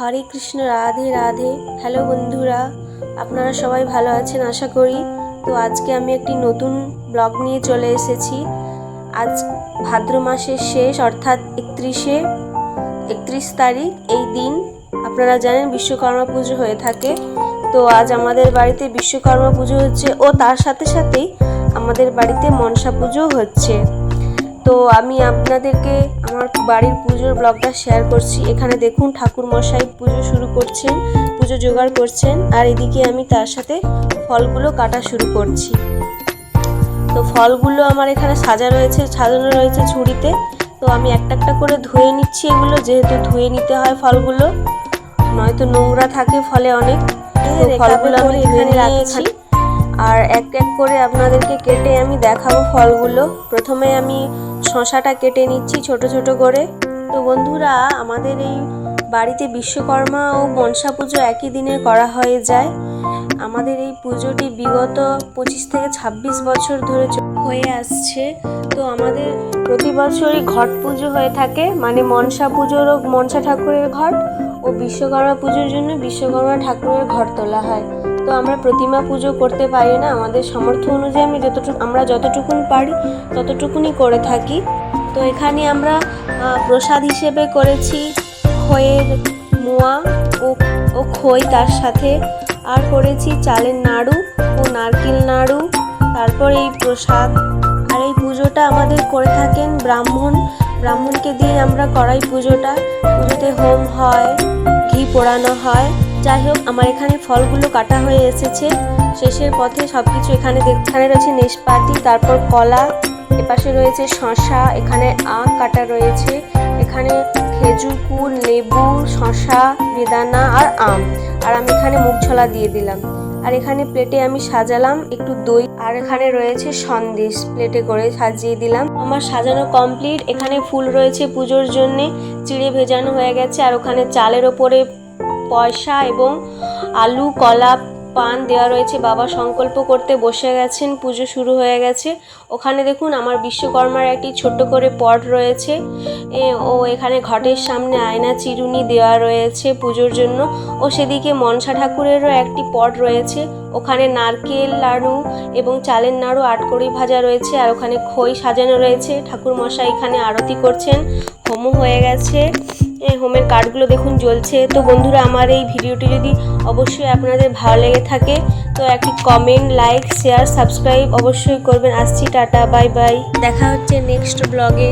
হরে Krishna, Radhe Radhe. Hello বন্ধুরা, আপনারা সবাই ভালো আছেন? আশা করি। তো আজকে আমি একটি নতুন ব্লগ নিয়ে চলে এসেছি। আজ ভাদ্র মাসের শেষ, অর্থাৎ একত্রিশে, একত্রিশ তারিখ, এই দিন আপনারা জানেন বিশ্বকর্মা পুজো হয়ে থাকে। তো আজ আমাদের বাড়িতে বিশ্বকর্মা পুজো হচ্ছে ও তার সাথে সাথেই আমাদের বাড়িতে মনসা পুজো হচ্ছে। তো আমি আপনাদেরকে আমার বাড়ির পুজোর ব্লগটা শেয়ার করছি। এখানে দেখুন ঠাকুর মশাই পুজো শুরু করছেন পুজো জোগাড় করছেন আর এদিকে আমি তার সাথে ফলগুলো কাটা শুরু করছি। তো ফলগুলো আমার এখানে সাজা রয়েছে সাজানো রয়েছে ঝুড়িতে। তো আমি একটা একটা করে ধুয়ে নিচ্ছি এগুলো যেহেতু ধুয়ে নিতে হয় ফলগুলো নয়তো নোংরা থাকে ফলে অনেক। ফলগুলো আমি এখানে রাখছি। আর এক এক করে আপনাদেরকে কেটে আমি দেখাবো ফলগুলো। প্রথমে আমি শশাটা কেটে নিচ্ছি ছোট ছোট করে। তো বন্ধুরা, আমাদের এই বাড়িতে বিশ্বকর্মা ও মনসা পুজো একই দিনে করা হয়ে যায়। আমাদের এই পুজোটি বিগত পঁচিশ থেকে ছাব্বিশ বছর ধরে হয়ে আসছে। তো আমাদের প্রতি বছরই ঘট পুজো হয়ে থাকে। মানে মনসা পুজোরও মনসা ঠাকুরের ঘট ও বিশ্বকর্মা পুজোর জন্য বিশ্বকর্মা ঠাকুরের ঘট তোলা হয়। তো আমরা প্রতিমা পুজো করতে পারি না। আমাদের সামর্থ্য অনুযায়ী আমি যতটুকু, আমরা যতটুকুন পারি ততটুকুনি করে থাকি। তো এখানে আমরা প্রসাদ হিসেবে করেছি খইয়ের মোয়া ও ও খই তার সাথে। আর করেছি চালের নাড়ু ও নারকেল নাড়ু। তারপর এই প্রসাদ। আর এই পুজোটা আমাদের করে থাকেন ব্রাহ্মণ। ব্রাহ্মণকে দিয়ে আমরা করাই পুজোটা। পুজোতে হোম হয়, ঘি পোড়ানো হয়। যাই হোক, আমার এখানে ফলগুলো কাটা হয়ে এসেছে। শেষের পথে সব কিছু এখানে এখানে রয়েছে নেশপাতি তারপর কলা, এপাশে রয়েছে শশা এখানে আখ কাটা রয়েছে, এখানে খেজুর, কুল, লেবু শশা বেদানা আর আম। আর আমি এখানে মুগ ছলা দিয়ে দিলাম। আর এখানে প্লেটে আমি সাজালাম একটু দই, আর এখানে রয়েছে সন্দেশ প্লেটে করে সাজিয়ে দিলাম। আমার সাজানো কমপ্লিট। এখানে ফুল রয়েছে পুজোর জন্যে, চিড়ে ভেজানো হয়ে গেছে, আর ওখানে চালের ওপরে পয়সা এবং আলু, কলা, পান দেওয়া রয়েছে। বাবা সংকল্প করতে বসে গেছেন, পুজো শুরু হয়ে গেছে। ওখানে দেখুন আমার বিশ্বকর্মার একটি ছোট্ট করে পট রয়েছে। ও এখানে ঘটের সামনে আয়না চিরুনি দেওয়া রয়েছে পুজোর জন্য। ও সেদিকে মনসা ঠাকুরেরও একটি পট রয়েছে। ওখানে নারকেল লাড়ু এবং চালের নাড়ু, আটকড়ি ভাজা রয়েছে আর ওখানে খই সাজানো রয়েছে। ঠাকুর মশাই এখানে আরতি করছেন। হোমও হয়ে গেছে। হোমের কার্ডগুলো দেখুন জ্বলছে। তো বন্ধুরা, আমার এই ভিডিওটি যদি অবশ্যই আপনাদের ভালো লেগে থাকে, তো একটি কমেন্ট লাইক শেয়ার সাবস্ক্রাইব অবশ্যই করবেন। আসছি, টাটা বাই বাই দেখা হচ্ছে নেক্সট ব্লগে